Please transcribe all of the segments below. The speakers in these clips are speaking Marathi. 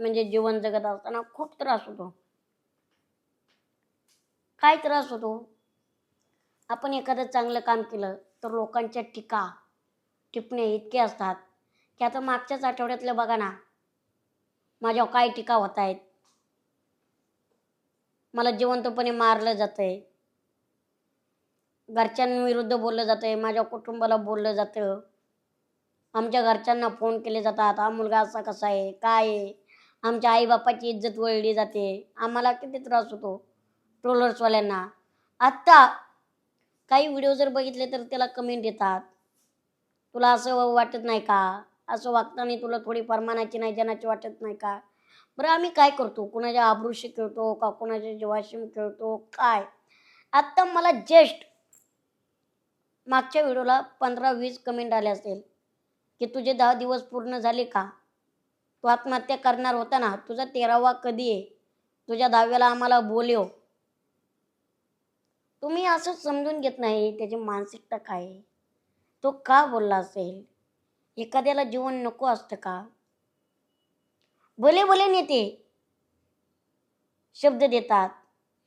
म्हणजे जीवन जगत असताना खूप त्रास होतो. काय त्रास होतो? आपण एखादं चांगलं काम केलं तर लोकांच्या टीका टिपणे इतके असतात की आता मागच्याच आठवड्यातलं बघा ना माझ्यावर काय टीका होत आहेत? मला जिवंतपणे मारलं जातंय. घरच्यांविरुद्ध बोललं जातंय माझ्या कुटुंबाला बोललं जातं. आमच्या घरच्यांना फोन केले जातात हा मुलगा असा कसा आहे? काय आहे? आमच्या आईबापाची इज्जत वळली जाते. आम्हाला किती त्रास होतो. ट्रोलर्सवाल्यांना. आत्ता काही व्हिडिओ जर बघितले तर त्याला कमेंट येतात. तुला असं वाटत नाही का? असं वागताना तुला थोडी परमानाची नाही जनाची वाटत नाही का? बरं आम्ही काय करतो? कुणाच्या आब्रूशी खेळतो का कुणाच्या जीवाशी खेळतो? काय? आत्ता मला जस्ट मागच्या व्हिडिओला पंधरा वीस कमेंट आले असेल की तुझे दहा दिवस पूर्ण झाले का? तू आत्महत्या करणार होता ना तुझा तेरावा कधी आहे? तुझ्या दहाव्याला आम्हाला बोलव. तुम्ही असं समजून घेत नाही त्याची मानसिकता काय आहे? तो का बोलला असेल? एखाद्याला जीवन नको असतं का? भले भले नेते. शब्द देतात.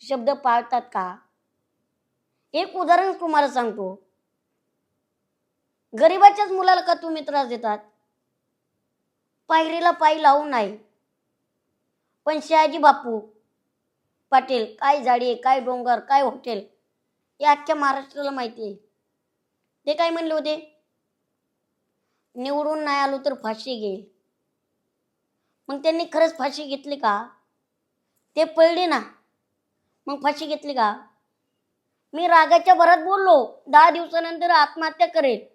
शब्द पाळतात का? एक उदाहरण तुम्हाला सांगतो. गरिबाच्याच मुलाला का तुम्ही त्रास देतात? पायरीला पाय लावू नाही. पण शहाजी बापू पाटील काय झाडी आहे काय डोंगर काय हॉटेल हे अख्ख्या महाराष्ट्राला माहिती आहे. ते काय म्हणले होते? निवडून नाही आलो तर फाशी घेईल. मग त्यांनी खरंच फाशी घेतली का? ते पळले ना. मग फाशी घेतली का? मी रागाच्या भरात बोललो दहा दिवसानंतर आत्महत्या करेल.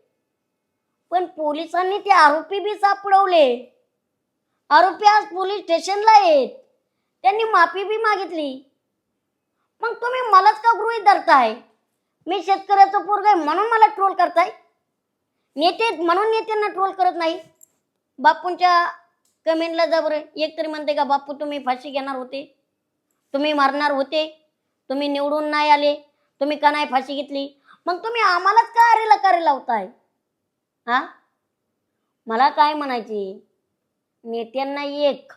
पण पोलिसांनी ते आरोपी बी सापडवले. आरोपी आज पोलीस स्टेशनला आहेत. त्यांनी माफी बी मागितली. मग तुम्ही मलाच का गृहित धरताय? मी शेतकऱ्याचं पोरग आहे म्हणून मला ट्रोल करताय. नेते म्हणून नेत्यांना ट्रोल करत नाही. बापूंच्या कमेंटला जा बरं. एक तरी म्हणते का बापू तुम्ही फाशी घेणार होते. तुम्ही मारणार होते. तुम्ही निवडून नाही आले. तुम्ही का नाही फाशी घेतली? मग तुम्ही आम्हालाच का अरेला करे लावताय? हा? मला काय म्हणायची? नेत्यांना एक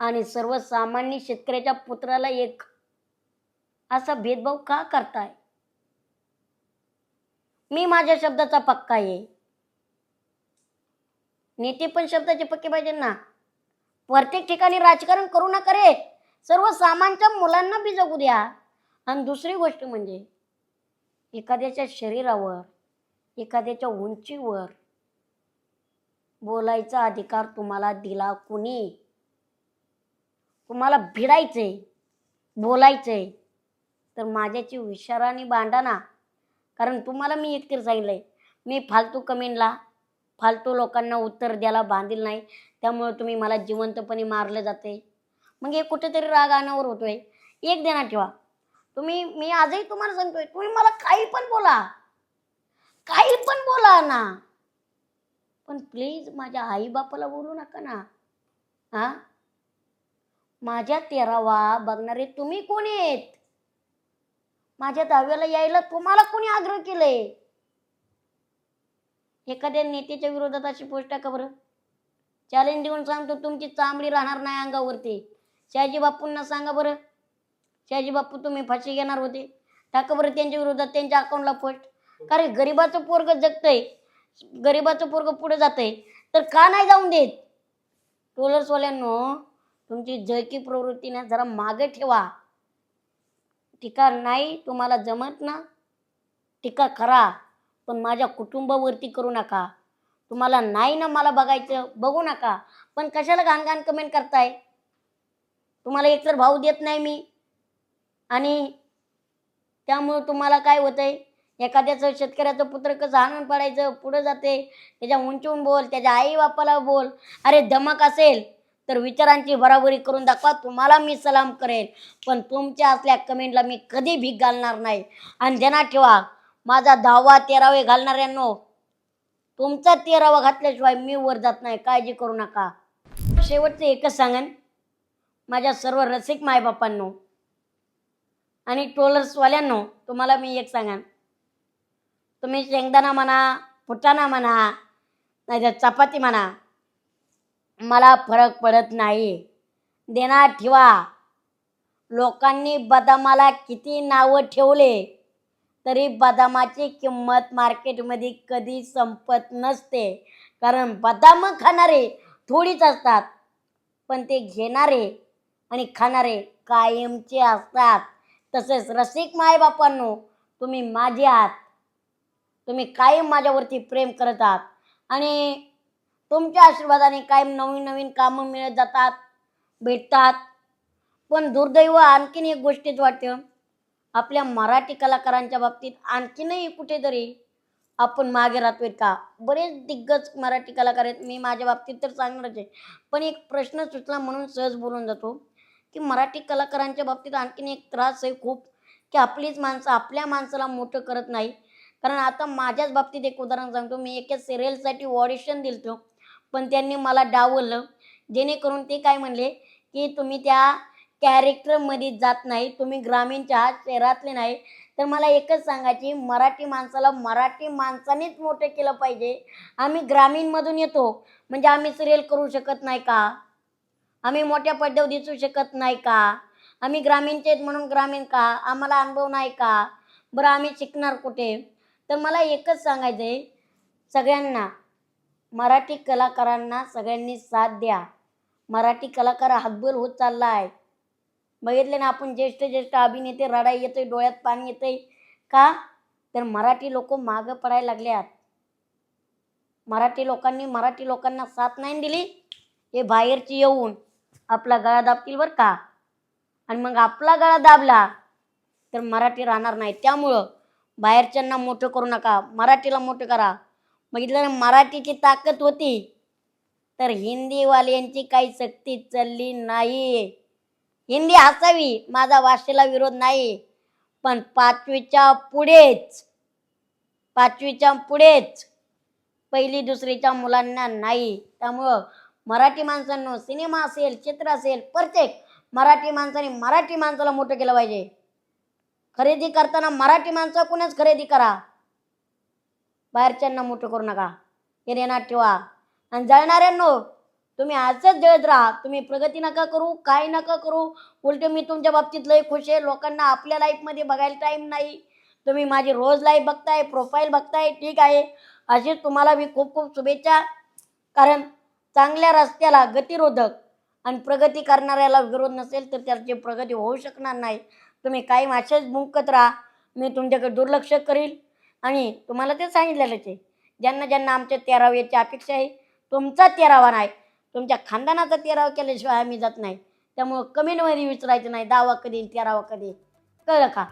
आणि सर्वसामान्य शेतकऱ्याच्या पुत्राला एक. असा भेदभाव का करताय? मी माझ्या शब्दाचा पक्का आहे. नेते पण शब्दाचे पक्के पाहिजे ना? प्रत्येक ठिकाणी राजकारण करू नका रे. सर्वसामान्यच्या मुलांना बी जगू द्या. आणि दुसरी गोष्ट म्हणजे एखाद्याच्या शरीरावर एखाद्याच्या उंचीवर बोलायचा अधिकार तुम्हाला दिला कुणी? तुम्हाला भिडायचंय बोलायचंय तर माझ्याची विचाराने बांधा ना. कारण तुम्हाला मी इतकं सांगितलंय. मी फालतू कमेंटला फालतू लोकांना उत्तर द्यायला बांधील नाही. त्यामुळे तुम्ही मला जिवंतपणे मारलं जाते मग हे कुठेतरी राग अनावर होतोय. एक देणार ठेवा. तुम्ही मी आजही तुम्हाला सांगतोय तुम्ही मला काही पण बोला. काही पण बोला ना. पण प्लीज माझ्या आईबापाला बोलू नका ना. हा? माझ्या तेरावा बघणारे तुम्ही कोण आहेत? माझ्या दहाव्याला यायला तुम्हाला कोणी आग्रह केलंय? एखाद्या नेत्याच्या विरोधात अशी पोस्ट टाका बरं. चॅलेंज देऊन सांगतो तुमची चांबडी राहणार नाही अंगावरती. शहाजी बापूंना सांगा बरं. शहाजी बापू तुम्ही फाशी घेणार होते. टाका बरं त्यांच्या विरोधात त्यांच्या अकाउंटला पोस्ट कारण गरिबाचं पोरग जगतंय. गरिबाचं पोरग पुढे आहे तर का नाही जाऊन देत? टोलर्सवाल्यांनो तुमची जळकी प्रवृत्ती ना जरा मागे ठेवा. टीका नाही तुम्हाला जमत ना टीका करा पण माझ्या कुटुंबावरती करू नका. तुम्हाला नाही ना मला बघायचं बघू नका. पण कशाला घाणघाण कमेंट करताय? तुम्हाला एकतर भाव देत नाही मी. आणि त्यामुळं तुम्हाला काय होतंय? एखाद्याचं शेतकऱ्याचं पुत्र कसं हाणून पडायचं पुढं जाते त्याच्या उंचून बोल त्याच्या आई बापाला बोल. अरे धमक असेल तर विचारांची बराबरी करून दाखवा तुम्हाला मी सलाम करेन. पण तुमच्या असल्या कमेंटला मी कधी भीक घालणार नाही. आणि ध्यानात ठेवा माझा दहावा तेरावे घालणाऱ्यांनो तुमचा तेरावा घातल्याशिवाय मी वर जात नाही. काळजी करू नका. शेवटचं एकच सांगन. माझ्या सर्व रसिक मायबापांनो आणि ट्रोलर्सवाल्यांनो तुम्हाला मी एक सांगन. तुम्ही शेंगदाणा म्हणा फुटाणा म्हणा नाहीतर चपाती म्हणा मला फरक पडत नाही. देणार ठेवा. लोकांनी बदामाला किती नावं ठेवले तरी बदामाची किंमत मार्केटमध्ये कधी संपत नसते. कारण बदाम खाणारे थोडीच असतात पण ते घेणारे आणि खाणारे कायमचे असतात. तसेच रसिक मायबापांनो तुम्ही माझे आहात. तुम्ही कायम माझ्यावरती प्रेम करत आहात. आणि तुमच्या आशीर्वादाने कायम नवीन नवीन कामं मिळत जातात भेटतात. पण दुर्दैव आणखीन एक गोष्टीच वाटतं. आपल्या मराठी कलाकारांच्या बाबतीत आणखीनही कुठेतरी आपण मागे राहतोय का? बरेच दिग्गज मराठी कलाकार आहेत. मी माझ्या बाबतीत तर सांगणारच आहे. पण एक प्रश्न सुचला म्हणून सहज बोलून जातो की मराठी कलाकारांच्या बाबतीत आणखीन एक त्रास आहे खूप की आपलीच माणसं आपल्या माणसाला मोठं करत नाही कारण आता माझ्याच बाबतीत एक उदाहरण सांगतो. मी एका सिरियलसाठी ऑडिशन दिलतो. पण त्यांनी मला डावलं जेणेकरून ते काय म्हणले की तुम्ही त्या कॅरेक्टरमध्ये जात नाही. तुम्ही ग्रामीणच्या आत शहरातले नाही. तर मला एकच सांगायची मराठी माणसाला मराठी माणसानेच मोठं केलं पाहिजे. आम्ही ग्रामीणमधून येतो. म्हणजे आम्ही सिरियल करू शकत नाही का? आम्ही मोठ्या पड्ड्यावर दिसू शकत नाही का? आम्ही ग्रामीणचे आहेत म्हणून ग्रामीण का? आम्हाला अनुभव नाही का? बरं आम्ही शिकणार कुठे? तर मला एकच सांगायचं आहे. सगळ्यांना मराठी कलाकारांना सगळ्यांनी साथ द्या. मराठी कलाकार हतबल होत चालला आहे बघितले ना आपण ज्येष्ठ ज्येष्ठ अभिनेते रडाई येतोय डोळ्यात पाणी येतंय. का? तर मराठी लोक मागं पडायला लागल्यात. मराठी लोकांनी मराठी लोकांना साथ नाही दिली हे बाहेरची येऊन आपला गळा दाबतील बरं का? आणि मग आपला गळा दाबला तर मराठी राहणार नाही. त्यामुळं बाहेरच्यांना मोठं करू नका मराठीला मोठं करा. बघितलं मराठीची ताकद होती तर हिंदीवाल्यांची काही सक्ती चालली नाही. हिंदी असावी माझा भाषेला विरोध नाही पण पाचवीच्या पुढेच पाचवीच्या पुढेच पहिली दुसरीच्या मुलांना नाही. त्यामुळं मराठी माणसांनो सिनेमा असेल चित्र असेल प्रत्येक मराठी माणसाने मराठी माणसाला मोठं केलं पाहिजे. खरेदी करताना मराठी माणसाकडूनच खरेदी करा. बाहेरच्यांना मोठं करू नका. हे रेनात ठेवा. आणि जळणाऱ्यांनो तुम्ही असंच जळत राहा. तुम्ही प्रगती नका करू काय नका करू. उलट मी तुमच्या बाबतीत लय खुश आहे. लोकांना आपल्या लाईफमध्ये बघायला टाईम नाही. तुम्ही माझी रोज लाईफ बघताय प्रोफाईल बघताय ठीक आहे. अशीच तुम्हाला मी खूप खूप शुभेच्छा. कारण चांगल्या रस्त्याला गतिरोधक आणि प्रगती करणाऱ्याला विरोध नसेल तर त्याची प्रगती होऊ शकणार नाही. तुम्ही काही असेच मुंकत राहा. मी तुमच्याकडे दुर्लक्ष करील. आणि तुम्हाला ते सांगितलेलंच आहे. ज्यांना ज्यांना आमच्या तेराव याची अपेक्षा आहे तुमचा तेरावा नाही. तुमच्या खानदानाचा तेरावा केल्याशिवाय आम्ही जात नाही. त्यामुळं कमेंटमध्ये विचारायचं नाही. दावा कधी तेरावा कधी कळलं का?